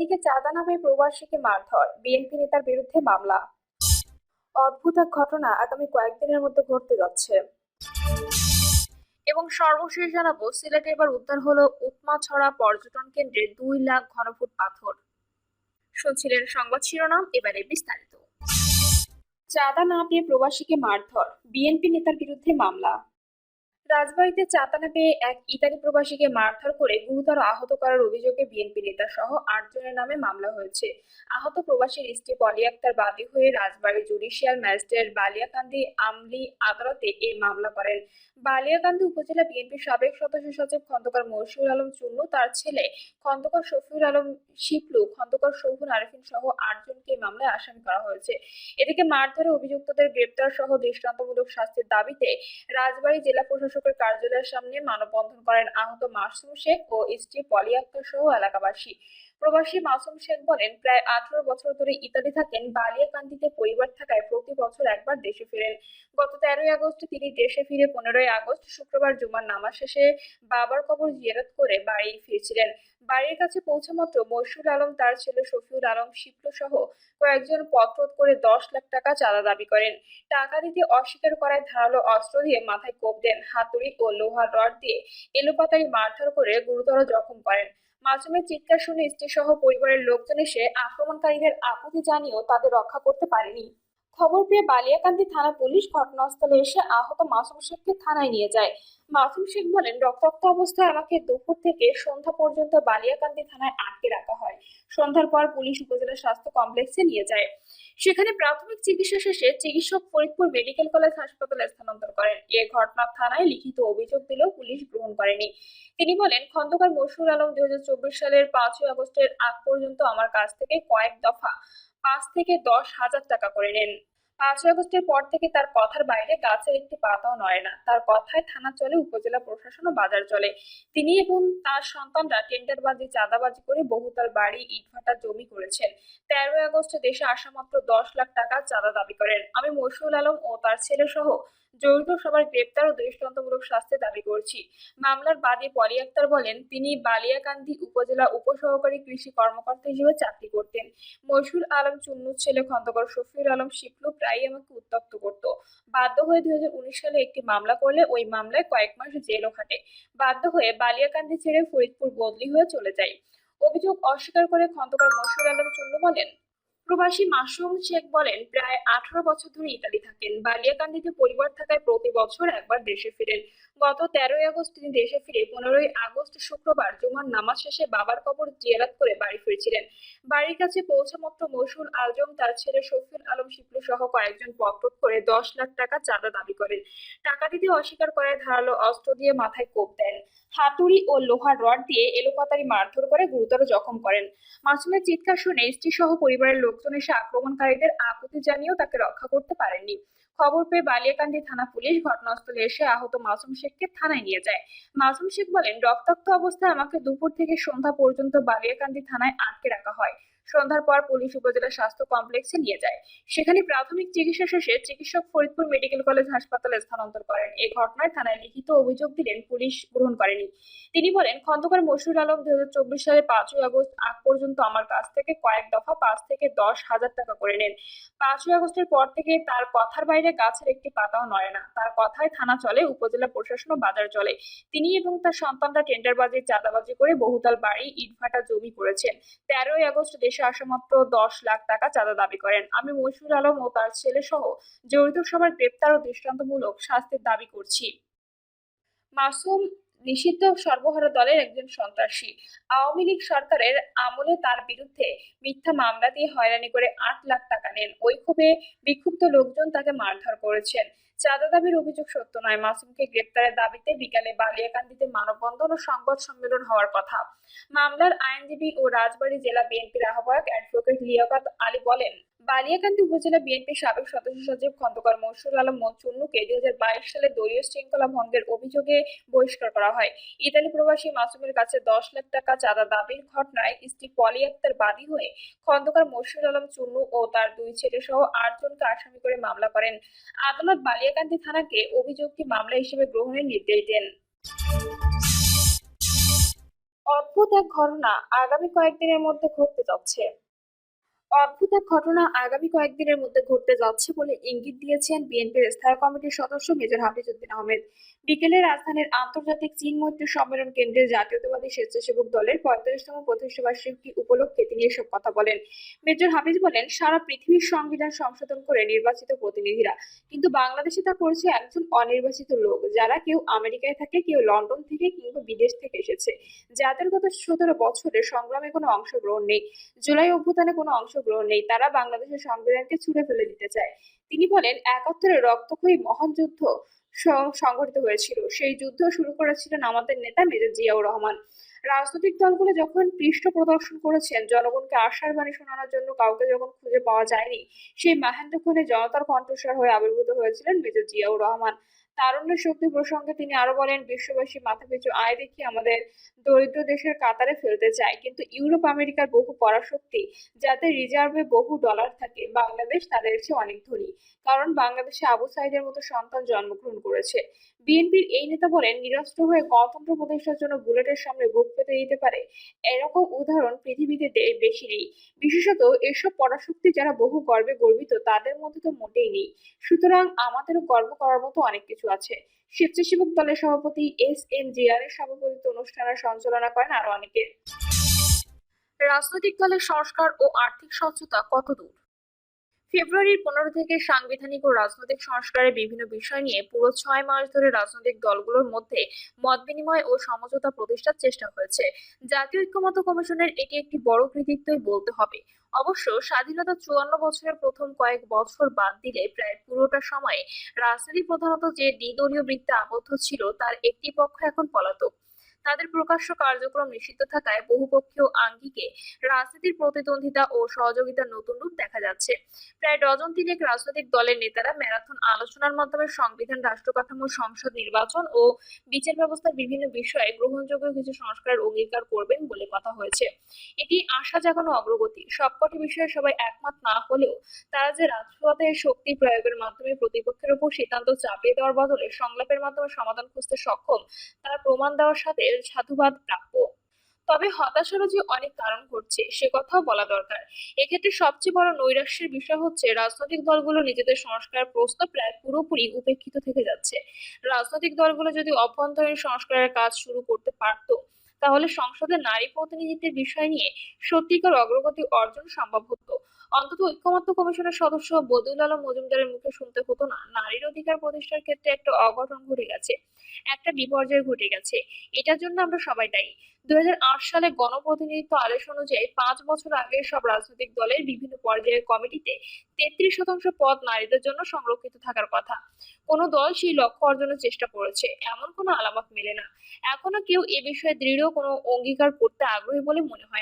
এদিকে চাঁদা নামে প্রবাসীকে মারধর, বিএনপি নেতার বিরুদ্ধে মামলা। অদ্ভুত এক ঘটনা আগামী কয়েকদিনের মধ্যে ঘটতে যাচ্ছে। এবং সর্বশেষ জানাব, সিলেটে এবার উদ্ধার হলো উৎমাছড়া পর্যটন কেন্দ্রে দুই লাখ ঘনফুট পাথর। শুনছিলেন সংবাদ শিরোনাম, এবারে বিস্তারিত। চাঁদা না পেয়ে প্রবাসীকে মারধর, বিএনপি নেতার বিরুদ্ধে মামলা। রাজবাড়ীতে চাঁদা না পেয়ে এক ইতালি প্রবাসীকে মারধর করে গুরুতর আহত করার অভিযোগে বিএনপি নেতা সহ আটজনের নামে মামলা হয়েছে। আহত প্রবাসীর স্ত্রী পলি আক্তার বাদী হয়ে রাজবাড়ী জুডিশিয়াল ম্যাজিস্ট্রেট বালিয়াকান্দি আমলি আদালতে এই মামলা করেন। বালিয়াকান্দি উপজেলা বিএনপির সাবেক সদস্য সচিব খন্দকার মশিউল আলম চুন্নু, তার ছেলে খন্দকার শফিউল আলম শিপলু, খন্দকার শৌফুন আরেফিন সহ আটজনকে মামলায় আসামি করা হয়েছে। এদিকে মারধরে অভিযুক্তদের গ্রেপ্তার সহ দৃষ্টান্তমূলক শাস্তির দাবিতে রাজবাড়ী জেলা প্রশাসকের কার্যালয়ের সামনে মানববন্ধন করেন আহত মাসুম শেখ ও স্ত্রী পলি আক্তার সহ এলাকাবাসী। প্রবাসী মাসুম শেখ বলেন, প্রায় আঠারো বছর ধরে ইতালি থাকেন, বালিয়াকান্দিতে পরিবার থাকায় প্রতি বছর একবার দেশে ফিরেন। গত তেরোই আগস্ট তিনি দেশে ফিরে পনেরোই আগস্ট শুক্রবার জুমার নামাজ শেষে বাবার কবর জিয়ারত করে বাড়ি ফিরছিলেন। বাড়ির কাছে পৌঁছা মাত্র মশিউল আলম, তার ছেলে শফিউল আলম, শিপ্লু সহ কয়েকজন পত্রত করে দশ লাখ টাকা চাঁদা দাবি করেন। টাকা দিতে অস্বীকার করায় ধারালো অস্ত্র দিয়ে মাথায় কোপ দেন হাতুড়ি ও লোহার রড দিয়ে এলোপাতাড়ি মারধর করে গুরুতর জখম করেন। মাসুমের চিৎকার শুনে স্ত্রী সহ পরিবারের লোকজন এসে আক্রমণকারীদের আপত্তি জানিয়েও তাদের রক্ষা করতে পারেনি। খবর পেয়ে বালিয়াকান্দি থানা পুলিশ ঘটনাস্থলে এসে আহত মাসুম শেখকে থানায় নিয়ে যায়। মাসুম শেখ বলেন, রক্তাক্ত অবস্থায় আমাকে দুপুর থেকে সন্ধ্যা পর্যন্ত বালিয়াকান্দি থানায় আটকে রাখা হয়। সন্ধ্যার পর পুলিশ উপজেলা স্বাস্থ্য কমপ্লেক্সে নিয়ে যায়। সেখানে প্রাথমিক চিকিৎসা শেষে চিকিৎসক ফরিদপুর মেডিকেল কলেজ হাসপাতালে স্থানান্তর করেন। এ ঘটনা থানায় লিখিত অভিযোগ দিলেও পুলিশ গ্রহণ করেনি। তিনি বলেন, খন্দকার মশহুর আলম দুই হাজার চব্বিশ সালের পাঁচই আগস্টের আগ পর্যন্ত আমার কাছ থেকে কয়েক দফা পাঁচ থেকে দশ হাজার টাকা করে নেন। পাঁচই আগস্টের পর থেকে তার কথার বাইরে গাছের একটি পাতাও নয় না। তার কথায় থানা চলে, উপজেলা প্রশাসন ও বাজার চলে। তিনি এবং তার সন্তানরা টেন্ডারবাজি, চাঁদাবাজি করে বহুতল বাড়ি ইটভাটা জমি করেছেন। তেরোই আগস্ট দেশে আসা মাত্র দশ লাখ টাকা চাঁদা দাবি করেন। আমি মশিউল আলম ও তার ছেলে সহ জড়িত সবার গ্রেপ্তার ও দৃষ্টান্তমূলক শাস্তি দাবি করছি। মামলার বাদী পলি আক্তার বলেন, তিনি বালিয়াকান্দি উপজেলা উপসহকারী কৃষি কর্মকর্তা হিসেবে চাকরি করতেন। মশহুর আলম চুন্নুর ছেলে খন্দকার শফিউল আলম শিপলু প্রায়ই আমাকে উত্তক্ত করত। বাধ্য হয়ে দুই হাজার উনিশ সালে একটি মামলা করলে ওই মামলায় কয়েক মাস জেলও খাটে। বাধ্য হয়ে বালিয়াকান্দি ছেড়ে ফরিদপুর বদলি হয়ে চলে যায় অভিযোগ অস্বীকার করে খন্দকার মশহুর আলম চুন্নু বলেন প্রবাসী মাসুম শেখ বলেন, প্রায় আঠারো বছর ধরে ইতালি থাকেন। বালিয়াকান্দিতে পরিবার থাকায় প্রতি বছর একবার দেশে ফিরেন। গত তেরোই আগস্ট তিনি দেশে ফিরে পনেরোই আগস্ট শুক্রবার জুমার নামাজ শেষে বাবার কবর জিয়ারাত করে বাড়ি ফিরছিলেন। বাড়ির কাছে পৌঁছামাত্র মসুল আজম, তার ছেলে শফিউল আলম শিপলু সহ কয়েকজন পকপক করে দশ লাখ টাকা চাঁদা দাবি করেন। টাকা দিতে অস্বীকার করায় ধারালো অস্ত্র দিয়ে মাথায় কোপ দেন। হাতুড়ি ও লোহার রড দিয়ে এলোপাতারি মারধর করে গুরুতর জখম করেন। মাসুমের চিৎকার শুনে স্ত্রী সহ পরিবারের লোকজন এসে আক্রমণকারীদের আকুতি জানিয়েও তাকে রক্ষা করতে পারেননি। খবর পেয়ে বালিয়াকান্দি থানা পুলিশ ঘটনাস্থলে এসে আহত মাসুম শেখকে থানায় নিয়ে যায়। মাসুম শেখ বলেন, রক্তাক্ত অবস্থায় আমাকে দুপুর থেকে সন্ধ্যা পর্যন্ত বালিয়াকান্দি থানায় আটকে রাখা হয়। সন্ধ্যার পর পুলিশ উপজেলা স্বাস্থ্য কমপ্লেক্সে নিয়ে যায়। সেখানে প্রাথমিক চিকিৎসা শেষে চিকিৎসক ফরিদপুর মেডিকেল কলেজ হাসপাতালে স্থানান্তর করেন। এই ঘটনায় থানায় লিখিত অভিযোগ দিলেন পুলিশ গ্রহণ করেনি। তিনি বলেন, খন্দকার মশরুল আলম দুই সালের পাঁচই আগস্ট আগ পর্যন্ত আমার কাছ থেকে কয়েক দফা পাঁচ থেকে দশ হাজার টাকা করে নেন। পাঁচই আগস্টের পর থেকে তার কথার বাইরে গাছের একটি পাতাও নড়ে না। তার কথায় থানা চলে, উপজেলা প্রশাসন বাজার চলে। তিনি এবং তার সন্তানরা টেন্ডারবাজি চাঁদাবাজি করে বহুতল বাড়ি, ইটভাটা জমি করেছেন। তেরোই আগস্ট দেশে আসা মাত্র দশ লাখ টাকা চাঁদা দাবি করেন। আমি মশরুল আলম ও তার ছেলে সহ জড়িত সবার গ্রেপ্তার ও দৃষ্টান্তমূলক শাস্তির দাবি করছি। মাসুম নিষিদ্ধ সর্বহারা দলের একজন সন্ত্রাসী। আওয়ামী লীগ সরকারের আমলে তার বিরুদ্ধে মিথ্যা মামলা দিয়ে হয়রানি করে আট লাখ টাকা নেন। ওই ক্ষোভে বিক্ষুব্ধ লোকজন তাকে মারধর করেছেন। চাঁদা দাবির অভিযোগ সত্য নয়। মাসুমকে গ্রেপ্তারের দাবিতে বিকালে বালিয়াকান্দিতে মানববন্ধন ও সংবাদ সম্মেলন হওয়ার কথা। মামলার আইনজীবী ও রাজবাড়ী জেলা বিএনপির আহ্বায়ক অ্যাডভোকেট লিয়াকাত আলী বলেন বালিয়াকান্দি উপজেলা বিএনপির সাবেক সদস্য সচিব খন্দকার মনসুর আলম চুন্নুকে দুই হাজার বাইশ সালে দলীয় শৃঙ্খলা ভঙ্গের অভিযোগে বহিষ্কার করা হয়। ইতালি প্রবাসী মাসুমের কাছে দশ লাখ টাকা চাঁদা দাবির ঘটনায় স্ত্রী পলি আক্তার বাদী হয়ে খন্দকার মশরুল আলম, চুন্নু ও তার দুই ছেলে সহ আটজনকে আসামি করে মামলা করেন। আদালত বালিয়াকান্দি থানাকে অভিযোগটি মামলা হিসেবে গ্রহণের নির্দেশ দেন। অদ্ভুত এক ঘটনা আগামী কয়েকদিনের মধ্যে ঘটতে যাচ্ছে। অদ্ভুত এক ঘটনা আগামী কয়েকদিনের মধ্যে ঘটতে যাচ্ছে বলে ইঙ্গিত দিয়েছেন বিএনপির স্থায়ী কমিটির সদস্য মেজর হাফিজউদ্দিন আহমেদ। বিকেলে রাজধানীর আন্তর্জাতিক চীন মৈত্রী সম্মেলন কেন্দ্রের জাতীয়তাবাদী স্বেচ্ছাসেবক দলের পঁয়তাল্লিশতম প্রতিষ্ঠাবার্ষিকী উপলক্ষে তিনি এসব কথা বলেন। মেজর হাফিজ বলেন, সারা পৃথিবীর সংবিধান সংশোধন করে নির্বাচিত প্রতিনিধিরা, কিন্তু বাংলাদেশে তা করেছে একজন অনির্বাচিত লোক, যারা কেউ আমেরিকায় থাকে, কেউ লন্ডন থেকে কিংবা বিদেশ থেকে এসেছে। যাদের গত সতেরো বছরের সংগ্রামে কোনো অংশগ্রহণ নেই। জুলাই অভ্যুত্থানে কোনো অংশগ্রহণ নেই, তারা বাংলাদেশের সংবিধানকে ছুড়ে ফেলে দিতে চায়। তিনি বলেন, একাত্তরে রক্তক্ষয়ী মহান যুদ্ধ সংঘটিত হয়েছিল। সেই যুদ্ধ শুরু করেছিলেন আমাদের নেতা মেজর জিয়াউর রহমান। রাজনৈতিক দলগুলো যখন পৃষ্ঠ প্রদর্শন করেছেন, জনগণকে আশার বাণী শোনানোর জন্য কাউকে যখন খুঁজে পাওয়া যায়নি, সেই মাহেন্দ্রক্ষণে জনতার কণ্ঠস্বর হয়ে আবির্ভূত হয়েছিলেন মেজর জিয়াউর রহমান। তারুণ্যের শক্তি প্রসঙ্গে তিনি আরও বলেন, বিশ্ববাসী মাথাপিছু আয় দেখে আমাদের দরিদ্র দেশের কাতারে ফেলতে চায়। কিন্তু ইউরোপ, আমেরিকার বহু পরাশক্তি যাতে রিজার্ভে বহু ডলার থাকে, বাংলাদেশ তাদের চেয়ে অনেক ধনী। কারণ বাংলাদেশে আবু সাইদের মতো সন্তান জন্মগ্রহণ করেছে। বিএনপির এই নেতা বলেন নিরস্ত্র হয়ে গণতন্ত্র প্রতিষ্ঠার জন্য বুলেটের সামনে বুক পেতে দিতে পারে। এরকম উদাহরণ পৃথিবীতে বেশি নেই। বিশেষত এসব পরাশক্তি যারা বহু গর্বে গর্বিত, তাদের মধ্যে তো মোটেই নেই। সুতরাং আমাদেরও গর্ব করার মতো অনেক কিছু আছে। স্বেচ্ছাসেবক দলের সভাপতি এস এম জিয়ার এর সভাপতিত্ব অনুষ্ঠানের সঞ্চালনা করেন আরও অনেকে। রাজনৈতিক দলের সংস্কার ও আর্থিক স্বচ্ছতা কতদূর ফেব্রুয়ারির পনেরো থেকে সাংবিধানিক ও রাজনৈতিক সংস্কারের বিভিন্ন বিষয় নিয়ে পুরো ছয় মাস ধরে রাজনৈতিক দলগুলোর মধ্যে মত বিনিময় ও সমঝোতা প্রতিষ্ঠার চেষ্টা হয়েছে। জাতীয় ঐক্যমত্য কমিশনের এটি একটি বড় কৃতিত্বই বলতে হবে। অবশ্য স্বাধীনতা চুয়ান্ন বছরের প্রথম কয়েক বছর বাদ দিলে প্রায় পুরোটা সময়ে রাজনীতি প্রধানত যে দ্বিদলীয় বৃত্তে আবদ্ধ ছিল তার একটি পক্ষ এখন পলাতক। তাদের প্রকাশ্য কার্যক্রম নিষিদ্ধ থাকায় বহুপক্ষীয় আঙ্গিকে রাজনীতির প্রতিদ্বন্দ্বিতা ও সহযোগিতার নতুন রূপ দেখা যাচ্ছে। প্রায় ডজন তিনেক রাজনৈতিক দলের নেতারা ম্যারাথন আলোচনার মাধ্যমে সংবিধান রাষ্ট্র কাঠামো সংসদ নির্বাচন ও বিচার ব্যবস্থার বিভিন্ন বিষয়ে গ্রহণযোগ্য কিছু সংস্কারের অঙ্গীকার করবেন বলে কথা হয়েছে। এটি আশা জাগানো অগ্রগতি। সবকটি বিষয়ে সবাই একমত না হলেও তারা যে রাজপথে শক্তি প্রয়োগের মাধ্যমে প্রতিপক্ষের উপর সিদ্ধান্ত চাপিয়ে দেওয়ার বদলে সংলাপের মাধ্যমে সমাধান খুঁজতে সক্ষম, তার প্রমাণ দেওয়ার সাথে সাধুবাদ প্রাপ্য। তবে হতাশারও যে অনেক কারণ ঘটছে, সে কথাও বলা দরকার। এক্ষেত্রে সবচেয়ে বড় নৈরাশ্যের বিষয় হচ্ছে, রাজনৈতিক দলগুলো নিজেদের সংস্কার প্রস্তাব প্রায় পুরোপুরি উপেক্ষিত থেকে যাচ্ছে। রাজনৈতিক দলগুলো যদি অভ্যন্তরীণ সংস্কারের কাজ শুরু করতে পারতো, তাহলে সংসদে নারী প্রতিনিধিত্বের বিষয় নিয়ে সত্যিকার অগ্রগতি অর্জন সম্ভব হতো। অন্তত ঐক্যমত্য কমিশনের সদস্য বদিউল আলম মজুমদারের মুখে শুনতে হতো না। নারীর অধিকার প্রতিষ্ঠার ক্ষেত্রে একটা অঘটন ঘটে গেছে, একটা বিপর্যয় ঘটে গেছে। এটার জন্য আমরা সবাই দায়ী। দুই সালে গণপ্রতিনিধিত্ব আদেশ অনুযায়ী পাঁচ বছর আগে সব রাজনৈতিক দলের বিভিন্ন পর্যায়ের কমিটিতে তেত্রিশ শতাংশ পদ নারীদের জন্য সংরক্ষিত থাকার কথা। কোনো দল সেই লক্ষ্য অর্জনের চেষ্টা করেছে, এমন কোনো আলামত মেলে না। এখনও কেউ এ বিষয়ে দৃঢ় কোনো অঙ্গীকার করতে আগ্রহী বলে মনে হয়।